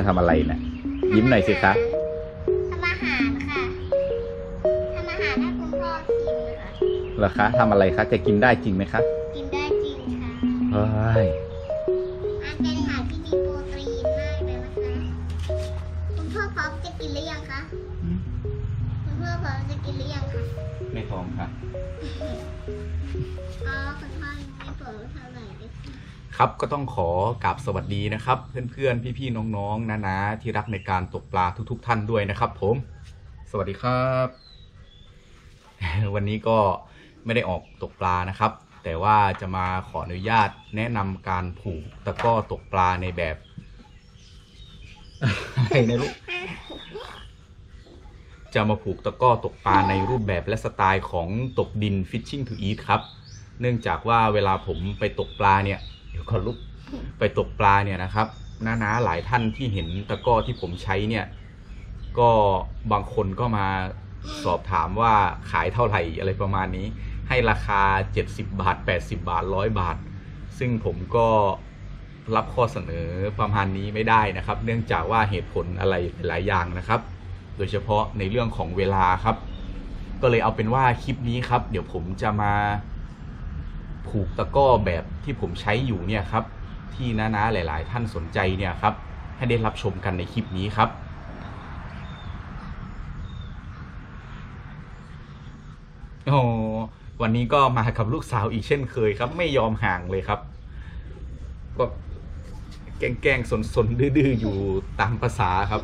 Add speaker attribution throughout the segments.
Speaker 1: น่าทำอะไรเนะี่ยยิ้มหน่อยสิคะ
Speaker 2: ทำอาหารค่ะทำอาหารให้คุณพ่อกินค่ะ
Speaker 1: เหรอคะทำอะไรคะจะกินได้จริงไหมคะ
Speaker 2: กินได้จริงค่ะ
Speaker 1: เฮ้ย
Speaker 2: องค่ะอ๋อคุณพ่อยังไม่พร้อมเท่าไหร่เลยค่ะ
Speaker 1: ครับก็ต้องขอกราบสวัสดีนะครับ เพื่อนๆ พี่ๆ น้องๆนาๆที่รักในการตกปลาทุก ๆ ท่านด้วยนะครับ ผม สวัสดีครับ วันนี้ก็ไม่ได้ออกตกปลานะครับ แต่ว่าจะมาขออนุญาตแนะนำการผูกตะกร้อตกปลาในแบบ อะไรนะลูก จะมาผูกตะก้อตกปลาในรูปแบบและสไตล์ของตกดิน Fishing to Eat ครับ เนื่องจากว่าเวลาผมไปตกปลาเนี่ยเดี๋ยวก่อนลุกไปตกปลาเนี่ยนะครับน้าๆหลายท่านที่เห็นตะก้อที่ผมใช้เนี่ย ก็บางคนก็มาสอบถามว่าขายเท่าไหร่อะไรประมาณนี้ ให้ราคา 70 บาท 80 บาท 100 บาท ซึ่งผมก็รับข้อเสนอประมาณนี้ไม่ได้นะครับ เนื่องจากว่าเหตุผลอะไรหลายอย่างนะครับ โดยเฉพาะในเรื่องของเวลาครับ ก็เลยเอาเป็นว่าคลิปนี้ครับ เดี๋ยวผมจะมาผูกตะก้อแบบที่ผมใช้อยู่เนี่ยครับ ที่น้าๆหลาย ๆ ท่านสนใจเนี่ยครับ ให้ได้รับชมกันในคลิปนี้ครับโอ้วันนี้ก็มากับลูกสาวอีกเช่นเคยครับ ไม่ยอมห่างเลยครับก็แกล้งๆสนๆดื้อๆอยู่ตามภาษาครับ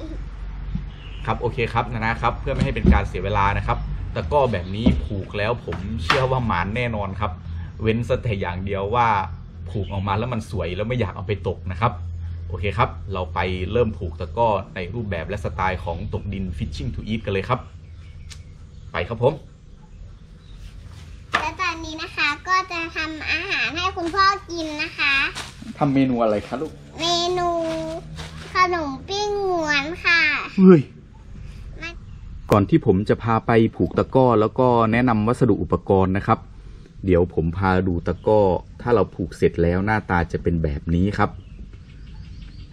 Speaker 1: ครับโอเคครับนะนะครับ เพื่อไม่ให้เป็นการเสียเวลานะครับตะกร้อแบบนี้ผูกแล้วผมเชื่อว่าหมานแน่นอนครับ เว้นซะแต่อย่างเดียวว่าผูกออกมาแล้วมันสวยแล้วไม่อยากเอาไปตกนะครับ โอเคครับ เราไปเริ่มผูกตะกร้อในรูปแบบและสไตล์ของตกดิน Fishing to Eat กันเลยครับ ไปครับผม
Speaker 2: และตอนนี้นะคะก็จะทำอาหารให้คุณพ่อกินนะคะ
Speaker 1: ทำเมนูอะไรคะลูก
Speaker 2: เมนูขนมปิ้งหมวนค่ะ
Speaker 1: เฮ้ย
Speaker 2: มา
Speaker 1: ก่อนที่ผมจะพาไปผูกตะก้อ แล้วก็แนะนำวัสดุอุปกรณ์นะครับ เดี๋ยวผมพาดูตะก้อ ถ้าเราผูกเสร็จแล้วหน้าตาจะเป็นแบบนี้ครับ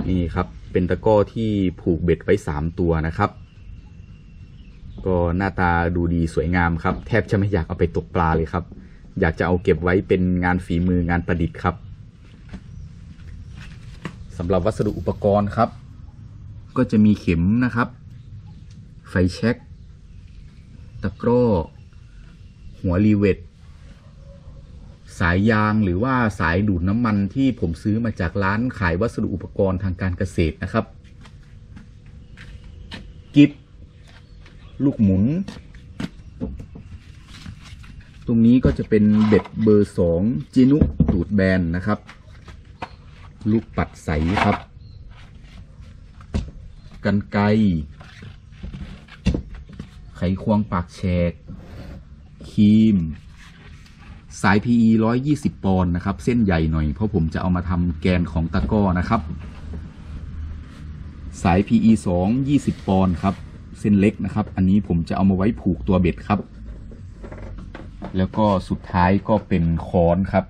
Speaker 1: นี่ครับ เป็นตะก้อที่ผูกเบ็ดไว้สามตัวนะครับ ก็หน้าตาดูดีสวยงามครับ แทบจะไม่อยากเอาไปตกปลาเลยครับ อยากจะเอาเก็บไว้เป็นงานฝีมืองานประดิษฐ์ครับสำหรับวัสดุอุปกรณ์ครับ ก็จะมีเข็มนะครับ ไฟแช็กตะกร้อ หัวรีเวทสายยางหรือว่าสายดูดน้ำมันที่ผมซื้อมาจากร้านขายวัสดุอุปกรณ์ทางการเกษตรนะครับ กิฟลูกหมุน ตรงนี้ก็จะเป็นเบ็ดเบอร์สองจินุตูดแบนนะครับ ลูกปัดใสครับ กันไกร ควงปากแฉกครีม สาย PE 120 ปอนด์นะครับ เส้นใหญ่หน่อย เพราะผมจะเอามาทำแกนของตะก้อนะครับ สาย PE 2 20 ปอนด์ครับ เส้นเล็กนะครับ อันนี้ผมจะเอามาไว้ผูกตัวเบ็ดครับ แล้วก็สุดท้ายก็เป็นค้อนครับ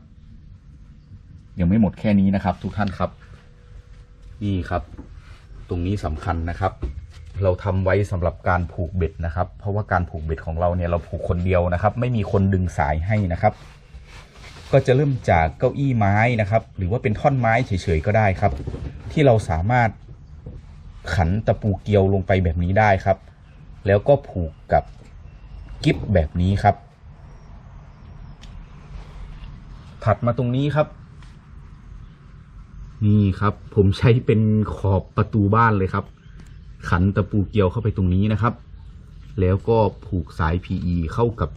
Speaker 1: ยังไม่หมดแค่นี้นะครับ ทุกท่านครับ นี่ครับ ตรงนี้สำคัญนะครับ เราทำไว้สำหรับการผูกเบ็ดนะครับ เพราะว่าการผูกเบ็ดของเราเนี่ยเราผูกคนเดียวนะครับ ไม่มีคนดึงสายให้นะครับ ก็จะเริ่มจากเก้าอี้ไม้นะครับ หรือว่าเป็นท่อนไม้เฉยๆก็ได้ครับ ที่เราสามารถขันตะปูเกลียวลงไปแบบนี้ได้ครับ แล้วก็ผูกกับกิ๊บแบบนี้ครับ ถัดมาตรงนี้ครับ นี่ครับ ผมใช้เป็นขอบประตูบ้านเลยครับ ขันตะปูเกลียวเข้าไปตรงนี้นะครับ แล้วก็ผูกสาย PE เข้ากับ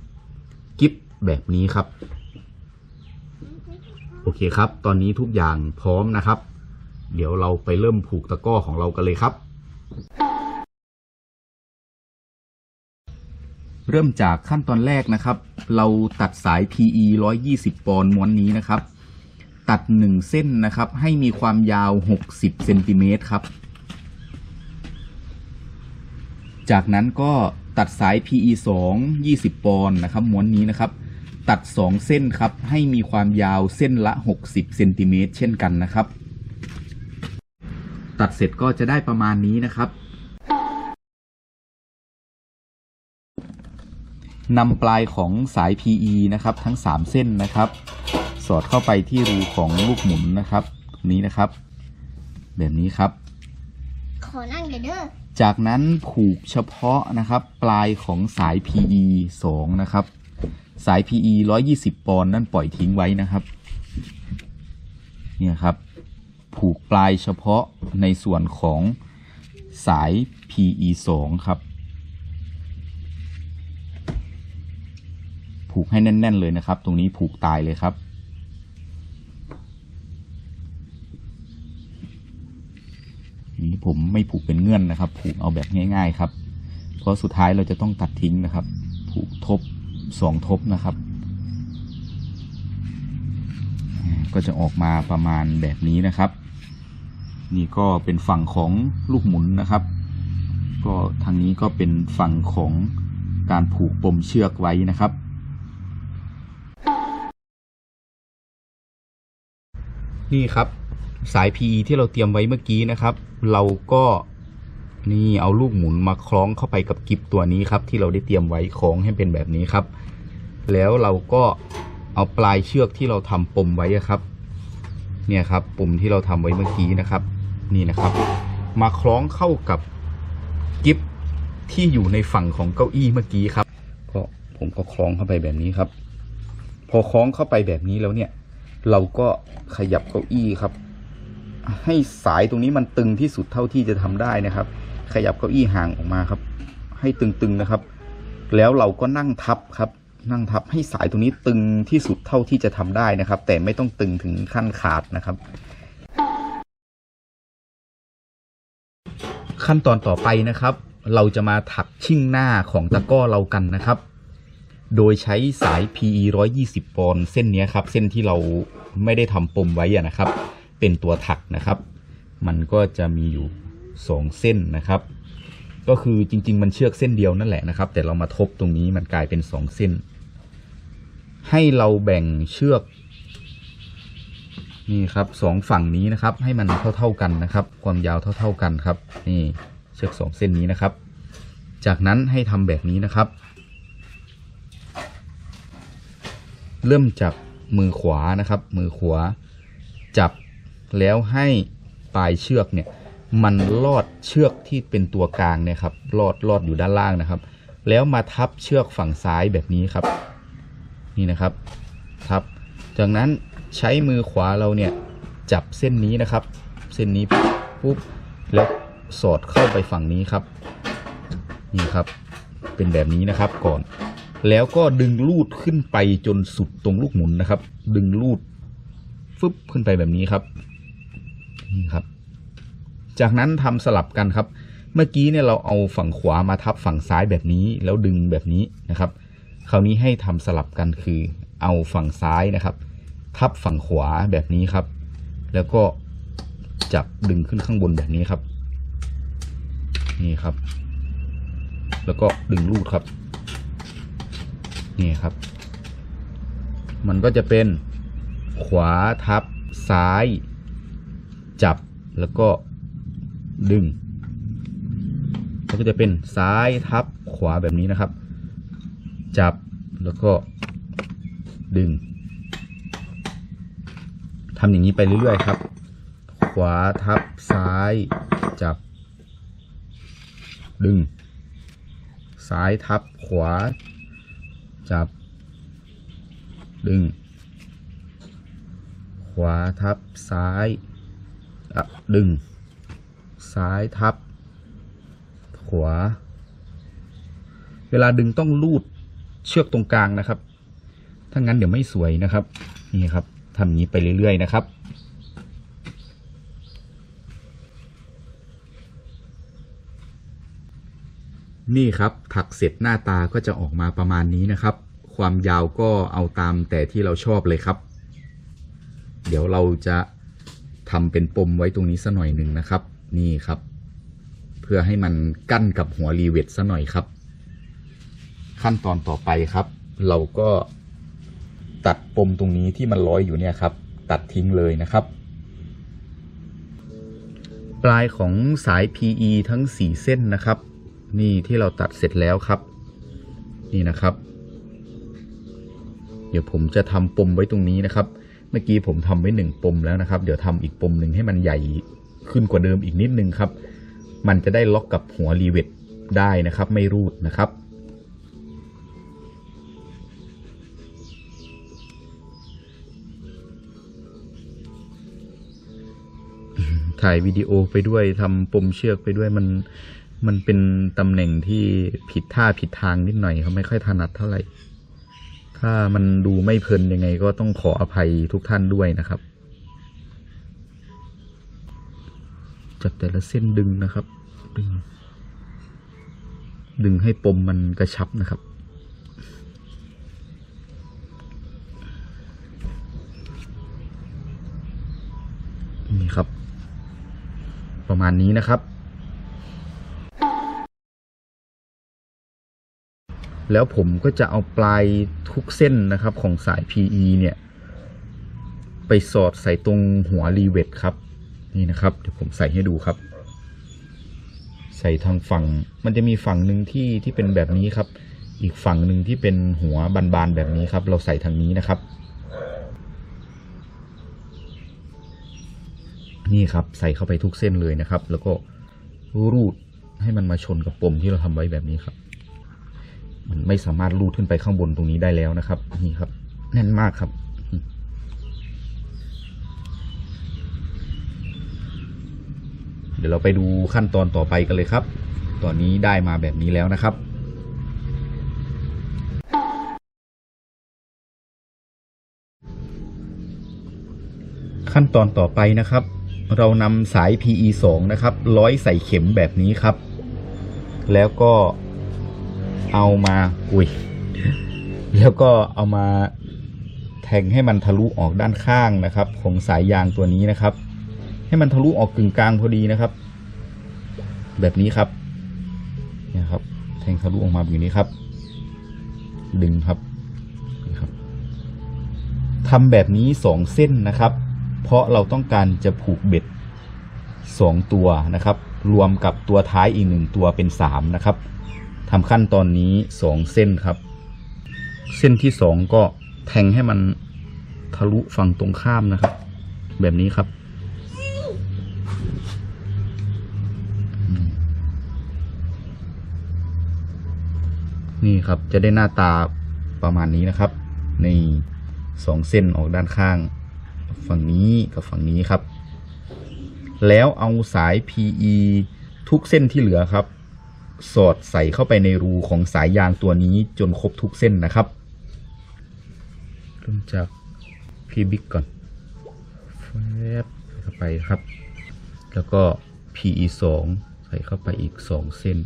Speaker 1: กิฟแบบนี้ครับ โอเคครับ ตอนนี้ทุกอย่างพร้อมนะครับ เดี๋ยวเราไปเริ่มผูกตะก้อของเรากันเลยครับ เริ่มจากขั้นตอนแรกนะครับ เราตัดสาย PE 120 ปอนด์ม้วนนี้นะครับ ตัดหนึ่งเส้นนะครับ ให้มีความยาว 60เซนติเมตรครับ จากนั้นก็ตัดสาย PE 2 20 ปอนด์นะครับม้วนนี้นะครับ ตัด 2 เส้นครับ ให้มีความยาวเส้นละ 60เซนติเมตรเช่นกันนะครับ ตัดเสร็จก็จะได้ประมาณนี้นะครับนำปลายของสาย PE นะครับ ทั้ง 3 เส้นนะครับ สอดเข้าไปที่รูของลูกหมุนนะครับตรงนี้นะครับ แบบนี้ครับ
Speaker 2: ขอนั่งเดี๋ยวเด้อ
Speaker 1: จากนั้นผูกเฉพาะนะครับ ปลายของสาย PE 2 นะครับ สาย PE 120 ปอนด์นั่นปล่อยทิ้งไว้นะครับ เนี่ยครับ ผูกปลายเฉพาะในส่วนของสาย PE 2 ครับ ผูกให้แน่น ๆ เลยนะครับ ตรงนี้ผูกตายเลยครับ นี้ ผมไม่ผูกเป็นเงื่อนนะครับ ผูกเอาแบบง่าย ๆ ครับ เพราะสุดท้ายเราจะต้องตัดทิ้งนะครับ ผูกทบสองทบนะครับ ก็จะออกมาประมาณแบบนี้นะครับ นี่ก็เป็นฝั่งของลูกหมุนนะครับ ก็ทางนี้ก็เป็นฝั่งของการผูกปมเชือกไว้นะครับนี่ครับ สาย PE ที่เราเตรียมไว้เมื่อกี้นะครับ เราก็นี่เอาลูกหมุนมาคล้องเข้าไปกับกิบตัวนี้ครับ ที่เราได้เตรียมไว้คล้องให้เป็นแบบนี้ครับ แล้วเราก็เอาปลายเชือกที่เราทำปมไว้ครับ เนี่ยครับปุ่มที่เราทำไว้เมื่อกี้นะครับ นี่นะครับ มาคล้องเข้ากับกิบที่อยู่ในฝั่งของเก้าอี้เมื่อกี้ครับก็ผมก็คล้องเข้าไปแบบนี้ครับ พอคล้องเข้าไปแบบนี้แล้วเนี่ย เราก็ขยับเก้าอี้ครับ ให้สายตรงนี้มันตึงที่สุดเท่าที่จะทำได้นะครับ ขยับเก้าอี้ห่างออกมาครับ ให้ตึงๆนะครับ แล้วเราก็นั่งทับครับ นั่งทับให้สายตรงนี้ตึงที่สุดเท่าที่จะทำได้นะครับ แต่ไม่ต้องตึงถึงขั้นขาดนะครับ ขั้นตอนต่อไปนะครับ เราจะมาถักชิ่งหน้าของตะก้อเรากันนะครับ โดยใช้สาย PE 120 ปอนด์เส้นนี้ครับ เส้นที่เราไม่ได้ทำปมไว้นะครับ เป็นตัวถักนะครับ มันก็จะมีอยู่สองเส้นนะครับ ก็คือจริง ๆ มันเชือกเส้นเดียวนั่นแหละนะครับ แต่เรามาทบตรงนี้มันกลายเป็นสองเส้น ให้เราแบ่งเชือก นี่ครับสองฝั่งนี้นะครับ ให้มันเท่า ๆกันนะครับ ความยาวเท่า ๆกันครับ นี่เชือกสองเส้นนี้นะครับ จากนั้นให้ทำแบบนี้นะครับ เริ่มจากมือขวานะครับ มือขวาจับ แล้วให้ปลายเชือกเนี่ยมันลอดเชือกที่เป็นตัวกลางเนี่ยครับลอดลอดอยู่ด้านล่างนะครับ แล้วมาทับเชือกฝั่งซ้ายแบบนี้ครับ นี่นะครับ ทับ จากนั้นใช้มือขวาเราเนี่ยจับเส้นนี้นะครับ เส้นนี้ปุ๊บแล้วสอดเข้าไปฝั่งนี้ครับ นี่ครับ เป็นแบบนี้นะครับก่อน แล้วก็ดึงลูดขึ้นไปจนสุดตรงลูกหมุนนะครับ ดึงลูดฟึบขึ้นไปแบบนี้ครับ นี่ครับ จากนั้นทำสลับกันครับ เมื่อกี้เนี่ยเราเอาฝั่งขวามาทับฝั่งซ้ายแบบนี้ แล้วดึงแบบนี้นะครับ คราวนี้ให้ทำสลับกันคือ เอาฝั่งซ้ายนะครับ ทับฝั่งขวาแบบนี้ครับ แล้วก็จับดึงขึ้นข้างบนแบบนี้ครับ นี่ครับ แล้วก็ดึงลูดครับ นี่ครับ มันก็จะเป็นขวาทับซ้าย จับแล้วก็ดึงแล้วก็จะเป็นซ้ายทับขวาแบบนี้นะครับ จับแล้วก็ดึงทำอย่างนี้ไปเรื่อยๆครับ ขวาทับซ้ายจับ ดึง ซ้ายทับขวา จับ ดึง ขวาทับซ้าย ดึง ซ้ายทับ ขวา เวลาดึงต้องลูดเชือกตรงกลางนะครับ ถ้างั้นเดี๋ยวไม่สวยนะครับ นี่ครับทำอย่างนี้ไปเรื่อย ๆ นะครับนี่ครับถักเสร็จหน้าตาก็จะออกมาประมาณนี้นะครับ ความยาวก็เอาตามแต่ที่เราชอบเลยครับ เดี๋ยวเราจะ ทำเป็นปมไว้ตรงนี้สัหน่อยหนึ่งนะครับ นี่ครับ เพื่อให้มันกั้นกับหัวรีเวทซะหน่อยครับ ขั้นตอนต่อไปครับ เราก็ตัดปมตรงนี้ที่มันร้อยอยู่เนี่ยครับ ตัดทิ้งเลยนะครับ ปลายของสาย PE ทั้ง 4 เส้นนะครับ นี่ที่เราตัดเสร็จแล้วครับ นี่นะครับ เดี๋ยวผมจะทำปมไว้ตรงนี้นะครับ มื่อกี้ผมทำไว้หนึ่งปมแล้วนะครับ เดี๋ยวทำอีกปมหนึ่งให้มันใหญ่ขึ้นกว่าเดิมอีกนิดนึงครับ มันจะได้ล็อกกับหัวรีเวทได้นะครับ ไม่รูดนะครับ ถ่ายวิดีโอไปด้วยทำปมเชือกไปด้วยมันมันเป็นตำแหน่งที่ผิดท่าผิดทางนิดหน่อยเขาไม่ค่อยถนัดเท่าไหร่ ถ้ามันดูไม่เพลินยังไงก็ต้องขออภัยทุกท่านด้วยนะครับ จับแต่ละเส้นดึงนะครับ ดึง ดึงให้ปมมันกระชับนะครับนี่ครับ ประมาณนี้นะครับ แล้วผมก็จะเอาปลายทุกเส้นนะครับของสาย PE เนี่ย ไปสอดใส่ตรงหัวรีเวทครับ นี่นะครับ เดี๋ยวผมใส่ให้ดูครับ ใส่ทางฝั่ง มันจะมีฝั่งหนึ่งที่ที่เป็นแบบนี้ครับ อีกฝั่งหนึ่งที่เป็นหัวบานๆแบบนี้ครับ เราใส่ทางนี้นะครับ นี่ครับใส่เข้าไปทุกเส้นเลยนะครับ แล้วก็รูดให้มันมาชนกับปมที่เราทำไว้แบบนี้ครับ มันไม่สามารถรูดขึ้นไปข้างบนตรงนี้ได้แล้วนะครับ นี่ครับ แน่นมากครับ เดี๋ยวเราไปดูขั้นตอนต่อไปกันเลยครับ ตอนนี้ได้มาแบบนี้แล้วนะครับขั้นตอนต่อไปนะครับ เรานำสาย PE 2 นะครับ ร้อยใส่เข็มแบบนี้ครับ แล้วก็ เอามาอุ้ยแล้วก็เอามาแทงให้มันทะลุออกด้านข้างนะครับ ของสายยางตัวนี้นะครับ ให้มันทะลุออกกึ่งกลางพอดีนะครับ แบบนี้ครับเนี่ยครับ แทงทะลุออกมาแบบนี้ครับ ดึงครับนี่ครับทำแบบนี้สองเส้นนะครับ เพราะเราต้องการจะผูกเบ็ดสองตัวนะครับ รวมกับตัวท้ายอีกหนึ่งตัวเป็นสามนะครับ ทำขั้นตอนนี้สองเส้นครับ เส้นที่สองก็แทงให้มันทะลุฝั่งตรงข้ามนะครับ แบบนี้ครับ นี่ครับจะได้หน้าตาประมาณนี้นะครับ ในสองเส้นออกด้านข้าง ฝั่งนี้กับฝั่งนี้ครับ แล้วเอาสาย PE ทุกเส้นที่เหลือครับ สอดใส่เข้าไปในรูของสายยางตัวนี้จนครบทุกเส้นนะครับเริ่มจากพีบิ๊กก่อนแฟบเข้าไปครับ แล้วก็ PE 2ใส่เข้าไปอีก 2 เส้น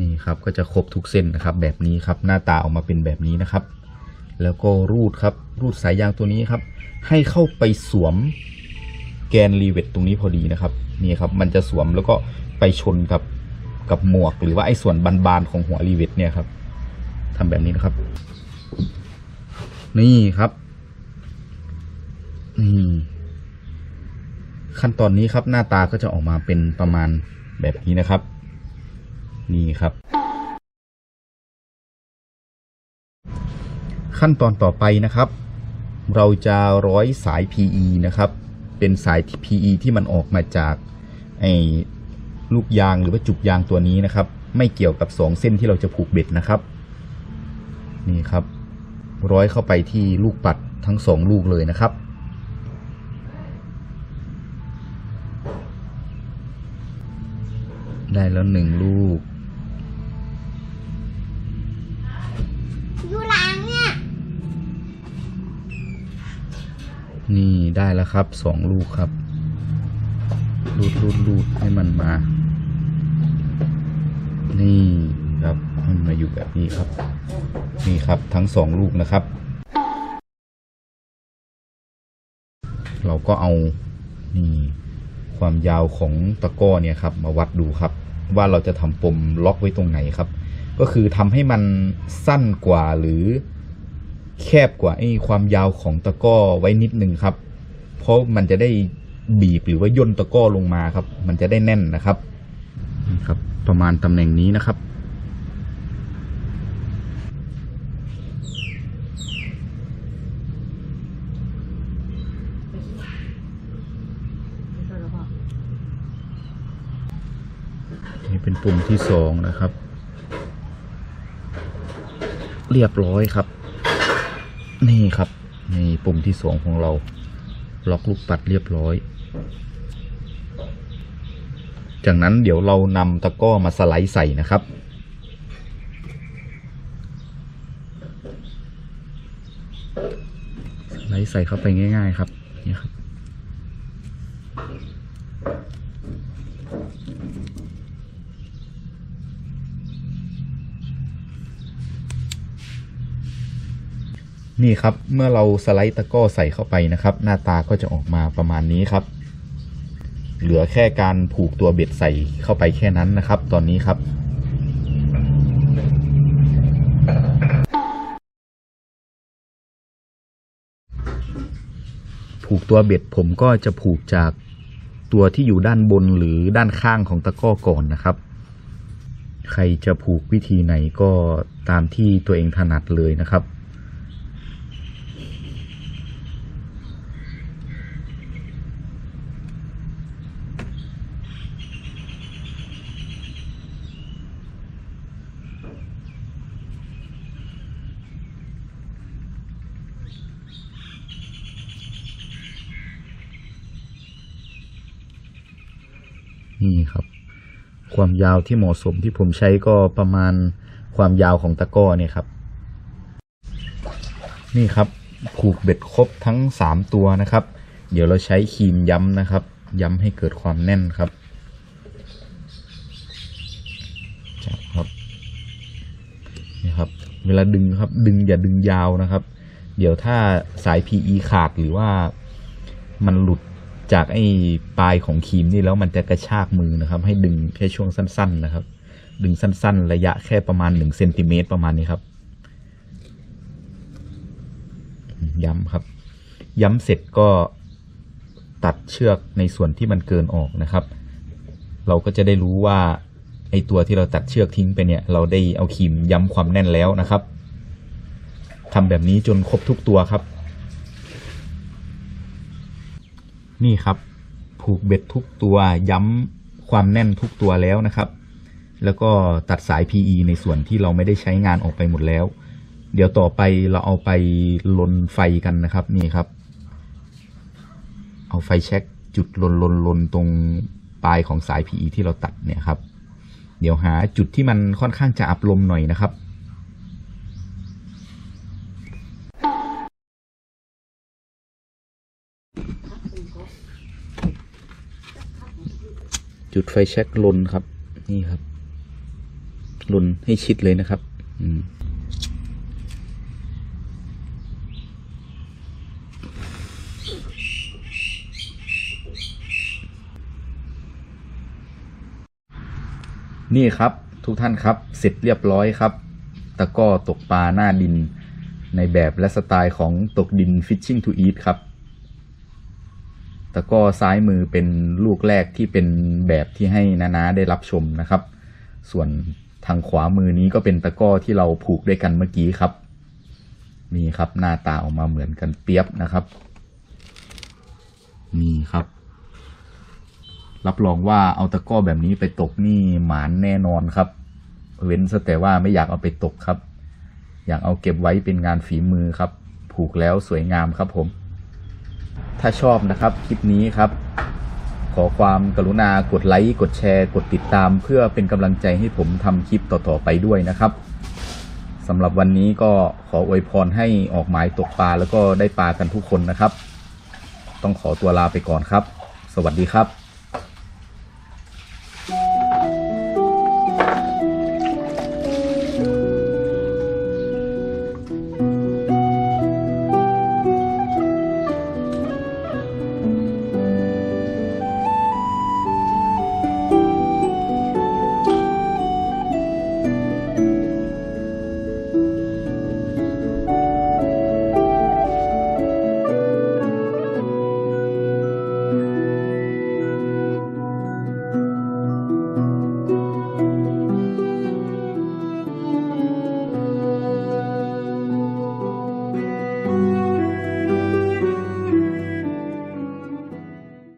Speaker 1: นี่ครับก็จะครบทุกเส้นนะครับ แบบนี้ครับหน้าตาออกมาเป็นแบบนี้นะครับ แล้วก็รูดครับ รูดสายยางตัวนี้ครับ ให้เข้าไปสวมแกนรีเวทตรงนี้พอดีนะครับ นี่ครับ มันจะสวมแล้วก็ไปชนกับ กับหมวก หรือว่าไอ้ส่วนบานๆของหัวรีเวทเนี่ยครับทำแบบนี้นะครับ นี่ครับนี่ขั้นตอนนี้ครับหน้าตาก็จะออกมาเป็นประมาณแบบนี้นะครับ นี่ครับ ขั้นตอนต่อไปนะครับ เราจะร้อยสาย PE นะครับ เป็นสาย PE ที่มันออกมาจากไอ ลูกยางหรือว่าจุกยางตัวนี้นะครับ ไม่เกี่ยวกับสองเส้นที่เราจะผูกเบ็ดนะครับ นี่ครับ ร้อยเข้าไปที่ลูกปัดทั้งสองลูกเลยนะครับ ได้แล้วหนึ่งลูก
Speaker 2: อยู่หลังเนี่ย
Speaker 1: นี่ได้แล้วครับสองลูกครับรูดรูดรูดให้มันมา นี่ครับมันมาอยู่แบบนี้ครับ นี่ครับทั้งสองลูกนะครับ เราก็เอานี่ความยาวของตะก้อเนี่ยครับ มาวัดดูครับ ว่าเราจะทำปมล็อกไว้ตรงไหนครับ ก็คือทำให้มันสั้นกว่าหรือแคบกว่าไอ้ความยาวของตะก้อไว้นิดนึงครับ เพราะมันจะได้บีบหรือว่าย่นตะก้อลงมาครับ มันจะได้แน่นนะครับนี่ครับ ประมาณตำแหน่งนี้นะครับ นี่เป็นปุ่มที่สองนะครับ เรียบร้อยครับ นี่ครับนี่ปุ่มที่สองของเรา ล็อกลูกปัดเรียบร้อย จากนั้นเดี๋ยวเรานำตะกร้อมาสไลด์ใส่นะครับ สไลด์ใส่เข้าไปง่าย ๆ ครับนี่ครับ นี่ครับเมื่อเราสไลด์ตะกร้อใส่เข้าไปนะครับ หน้าตาก็จะออกมาประมาณนี้ครับ เหลือแค่การผูกตัวเบ็ดใส่เข้าไปแค่นั้นนะครับ ตอนนี้ครับผูกตัวเบ็ดผมก็จะผูกจากตัวที่อยู่ด้านบนหรือด้านข้างของตะก้อก่อนนะครับ ใครจะผูกวิธีไหนก็ตามที่ตัวเองถนัดเลยนะครับ นี่ครับ ความยาวที่เหมาะสมที่ผมใช้ก็ประมาณความยาวของตะก้อเนี่ยครับ นี่ครับผูกเบ็ดครบทั้งสามตัวนะครับ เดี๋ยวเราใช้ครีมย้ำนะครับ ย้ำให้เกิดความแน่นครับจับครับนี่ครับ เวลาดึงครับ ดึงอย่าดึงยาวนะครับ เดี๋ยวถ้าสาย PE ขาดหรือว่ามันหลุด จากไอ้ปลายของครีมนี่แล้วมันจะกระชากมือนะครับ ให้ดึงแค่ช่วงสั้น ๆ นะครับ ดึงสั้น ๆ ระยะแค่ประมาณหนึ่งเซนติเมตรประมาณนี้ครับ ย้ำครับ ย้ำเสร็จก็ตัดเชือกในส่วนที่มันเกินออกนะครับ เราก็จะได้รู้ว่าไอตัวที่เราตัดเชือกทิ้งไปเนี่ย เราได้เอาครีมย้ำความแน่นแล้วนะครับทำแบบนี้จนครบทุกตัวครับ นี่ครับ ผูกเบ็ดทุกตัวย้ำความแน่นทุกตัวแล้วนะครับ แล้วก็ตัดสาย PE ในส่วนที่เราไม่ได้ใช้งานออกไปหมดแล้ว เดี๋ยวต่อไปเราเอาไปลนไฟกันนะครับนี่ครับ เอาไฟแช็กจุดลนลนลนตรงปลายของสาย PE ที่เราตัดเนี่ยครับ เดี๋ยวหาจุดที่มันค่อนข้างจะอับลมหน่อยนะครับ จุดไฟแช็กลนครับ นี่ครับลนให้ชิดเลยนะครับ อืมนี่ครับทุกท่านครับเสร็จเรียบร้อยครับ ตะก้อตกปลาหน้าดินในแบบและสไตล์ของตกดิน Fishing to Eat ครับ ตะก้อซ้ายมือเป็นลูกแรกที่เป็นแบบที่ให้นานาได้รับชมนะครับ ส่วนทางขวามือนี้ก็เป็นตะก้อที่เราผูกด้วยกันเมื่อกี้ครับ นี่ครับหน้าตาออกมาเหมือนกันเปียบนะครับ นี่ครับ รับรองว่าเอาตะก้อแบบนี้ไปตกนี่หมานแน่นอนครับ เว้นแต่ว่าไม่อยากเอาไปตกครับ อยากเอาเก็บไว้เป็นงานฝีมือครับ ผูกแล้วสวยงามครับผม ถ้าชอบนะครับคลิปนี้ครับ ขอความกรุณากดไลค์กดแชร์ กดติดตาม เพื่อเป็นกำลังใจให้ผมทำคลิปต่อๆไปด้วยนะครับสำหรับวันนี้ก็ขออวยพรให้ออกหมายตกปลาแล้วก็ได้ปลากันทุกคนนะครับ ต้องขอตัวลาไปก่อนครับ สวัสดีครับ